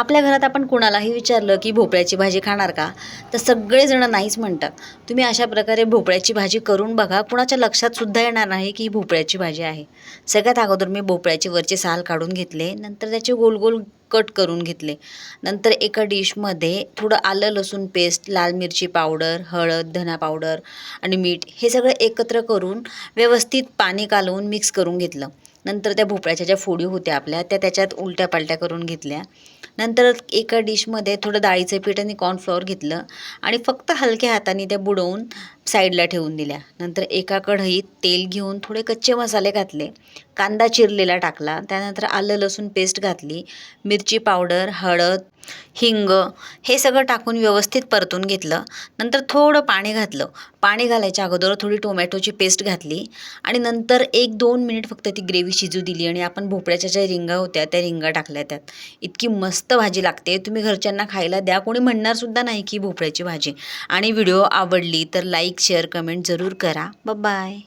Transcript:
आपल्या घरात आपण कुणालाही विचारलं की भोपळ्याची भाजी खाणार का? तर सगळेजणं नाहीच म्हणतात. तुम्ही अशा प्रकारे भोपळ्याची भाजी करून बघा. कुणाच्या लक्षात सुद्धा येणार नाही की ही भोपळ्याची भाजी आहे. सगळ्यात अगोदर मी भोपळ्याचे वरचे साल काढून घेतले. नंतर त्याचे गोल गोल कट करून घेतले. नंतर एका डिशमध्ये थोडं आलं लसूण पेस्ट लाल मिरची पावडर हळद धना पावडर आणि मीठ हे सगळं एकत्र करून व्यवस्थित पाणी कालवून मिक्स करून घेतलं. नंतर त्या भोपळ्याच्या ज्या फोडी होत्या आपल्या त्या त्याच्यात उलट्या पालट्या करून घेतल्या. नंतर एका डिशमध्ये थोडं डाळीचं पीठ आणि कॉर्नफ्लॉवर घेतलं आणि फक्त हलक्या हाताने त्या बुडवून साईडला ठेवून दिल्या. नंतर एका कढईत तेल घेऊन थोडे कच्चे मसाले घातले. कांदा चिरलेला टाकला. त्यानंतर आलं लसूण पेस्ट घातली. मिरची पावडर हळद हिंग हे सगळं टाकून व्यवस्थित परतून घेतलं. नंतर थोडं पाणी घातलं. पाणी घालायच्या अगोदर थोडी टोमॅटोची पेस्ट घातली. आणि नंतर एक दोन मिनिट फक्त ती ग्रेव्ही शिजू दिली आणि आपण भोपळ्याच्या ज्या रिंगा होत्या त्या रिंगा टाकल्या त्यात. इतकी मस्त भाजी लागते. तुम्ही घरच्यांना खायला द्या. कोणी म्हणणारसुद्धा नाही की भोपळ्याची भाजी. आणि व्हिडिओ आवडली तर लाईक लाईक शेअर कमेंट जरूर करा. बाय